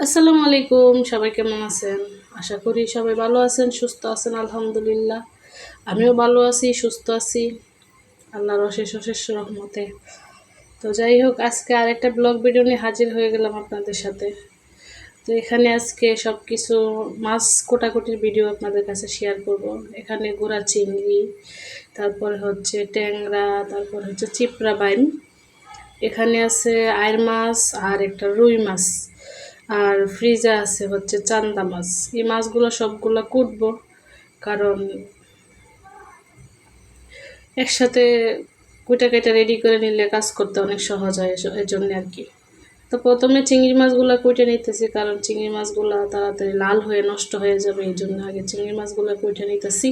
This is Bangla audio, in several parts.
আসসালামু আলাইকুম, সবাই কেমন আছেন? আশা করি সবাই ভালো আছেন, সুস্থ আছেন, আলহামদুলিল্লাহ। আমিও ভালো আছি, সুস্থ আছি, আল্লাহর অশেষ অশেষ রহমতে। তো যাই হোক, আজকে আরেকটা ব্লগ ভিডিও নিয়ে হাজির হয়ে গেলাম আপনাদের সাথে। তো এখানে আজকে সব কিছু মাছ কোটাকুটির ভিডিও আপনাদের কাছে শেয়ার করব। এখানে গোড়া চিংড়ি, তারপরে হচ্ছে ট্যাংরা, তারপর হচ্ছে চিপড়া বাইম এখানে আছে আয়ের মাছ আর একটা রুই মাছ। আর ফ্রিজে আছে হচ্ছে চান্দা মাছ। এই মাছগুলো সবগুলো কুটব, কারণ একসাথে কুইটা কেটে রেডি করে নিলে কাজ করতে অনেক সহজ হয় এর জন্য আর কি। তো প্রথমে চিংড়ি মাছগুলো কুইটে নিতেছি, কারণ চিংড়ি মাছগুলো তাড়াতাড়ি লাল হয়ে নষ্ট হয়ে যাবে এই জন্য আগে চিংড়ি মাছগুলো কুইটে নিতেছি।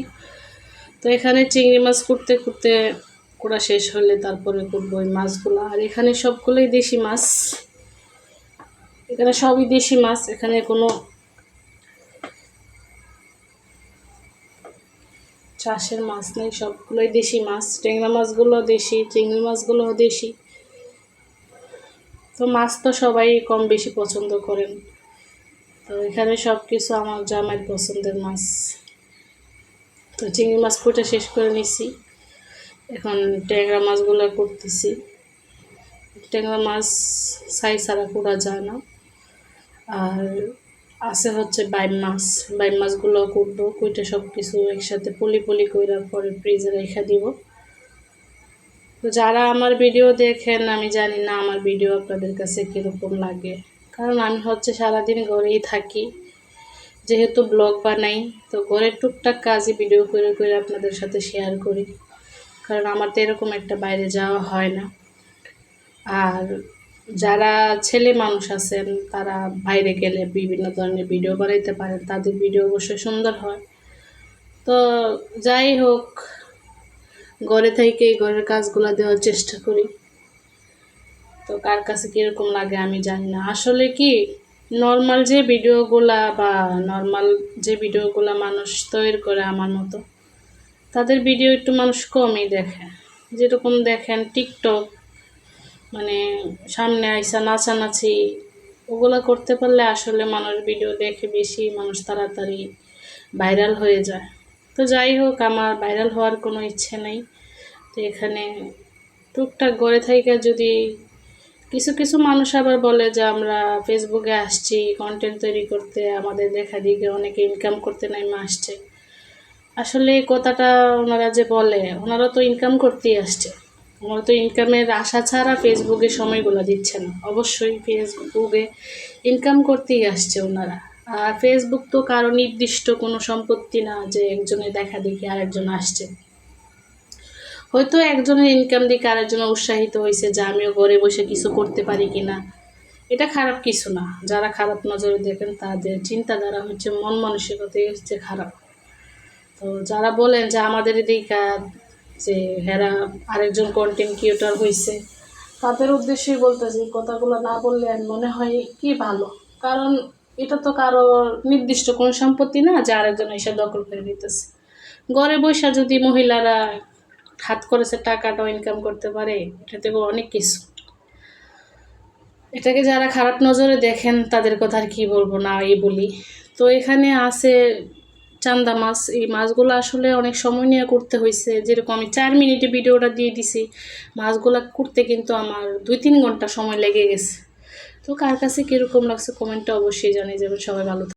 তো এখানে চিংড়ি মাছ কুটতে কুটতে কুড়া শেষ হলে তারপরে কুটবো ওই মাছগুলো। আর এখানে সবগুলোই দেশি মাছ। এখানে সবই দেশি মাছ, এখানে কোনো চাষের মাছ নেই, সবগুলোই দেশি মাছ। ট্যাংরা মাছগুলো দেশি, চিংড়ি মাছগুলোও দেশি। তো মাছ তো সবাই কম বেশি পছন্দ করেন। তো এখানে সব কিছু আমার জামাইয়ের পছন্দের মাছ। তো চিংড়ি মাছ কুটে শেষ করে নিছি। এখন ট্যাংরা মাছগুলো করতেছি। ট্যাংরা মাছ সাই ছাড়া করা যায় না। আর আছে হচ্ছে বাইম মাছ বাইম মাছগুলো কুটবো, কুইটে সব কিছু একসাথে পলি পলি করার পরে ফ্রিজে রেখে দিব। তো যারা আমার ভিডিও দেখেন, আমি জানি না আমার ভিডিও আপনাদের কাছে কীরকম লাগে। কারণ আমি হচ্ছে সারাদিন ঘরেই থাকি, যেহেতু ব্লগ বানাই, তো ঘরের টুকটাক কাজই ভিডিও করে করে আপনাদের সাথে শেয়ার করি। কারণ আমার তো এরকম একটা বাইরে যাওয়া হয় না। আর যারা ছেলে মানুষ আছেন, তারা বাইরে গেলে বিভিন্ন ধরনের ভিডিও বানাইতে পারেন, তাদের ভিডিও অবশ্যই সুন্দর হয়। তো যাই হোক, ঘরে থেকে ঘরের কাজগুলো দেওয়ার চেষ্টা করি। তো কার কাছে কীরকম লাগে আমি জানি না। আসলে কি নর্মাল যে ভিডিওগুলা বা নর্মাল যে ভিডিওগুলা মানুষ তৈরি করে আমার মতো, তাদের ভিডিও একটু মানুষ কমই দেখে। যেরকম দেখেন টিকটক মানে সামনে আইসা নাচানাচি, ওগুলো করতে পারলে আসলে মানুষ ভিডিও দেখে বেশি মানুষ তাড়াতাড়ি ভাইরাল হয়ে যায়। তো যাই হোক, আমার ভাইরাল হওয়ার কোনো ইচ্ছে নেই। তো এখানে টুকটাক গড়ে থেকে যদি কিছু কিছু মানুষ আবার বলে যে, আমরা ফেসবুকে আসছি কন্টেন্ট তৈরি করতে, আমাদের দেখা দিকে অনেকে ইনকাম করতে নাই আসছে। আসলে কথাটা ওনারা যে বলে, ওনারা তো ইনকাম করতেই আসছে। ওনারা তো ইনকামের আশা ছাড়া ফেসবুকে সময়গুলো দিচ্ছে না। অবশ্যই ফেসবুকে ইনকাম করতেই আসছে ওনারা। আর ফেসবুক তো কারও নির্দিষ্ট কোনো সম্পত্তি না যে একজনের দেখা দেখি আরেকজন আসছে। হয়তো একজনের ইনকাম দিকে আরেকজন উৎসাহিত হয়েছে যে আমিও ঘরে বসে কিছু করতে পারি কি না এটা খারাপ কিছু না। যারা খারাপ নজরে দেখেন তাদের চিন্তাধারা হচ্ছে মন মানসিকতাই হচ্ছে খারাপ। তো যারা বলেন যে আমাদের এদিকে যে হেরা আরেকজন কন্টেন্ট ক্রিয়েটর হয়েছে তাদের উদ্দেশ্যেই বলতেছি কথাগুলো না বললে মনে হয় কি ভালো? কারণ এটা তো কারও নির্দিষ্ট কোন সম্পত্তি না যে আরেকজন এসে দখল করে নিতেছে। ঘরে বসে যদি মহিলারা হাত করেছে টাকাটাও ইনকাম করতে পারে, এটা থেকে অনেক কিছু। এটাকে যারা খারাপ নজরে দেখেন, তাদের কথা আর কী বলব না, এই বলি। তো এখানে আছে চান্দা মাছ, এই মাছগুলো আসলে অনেক সময় নিয়ে করতে হয়েছে যেরকম আমি চার মিনিটে ভিডিওটা দিয়ে দিছি, মাছগুলো করতে কিন্তু আমার দুই তিন ঘণ্টা সময় লেগে গেছে। তো কার কাছে কীরকম লাগছে কমেন্টটা অবশ্যই জানিয়ে যাবেন। সবাই ভালো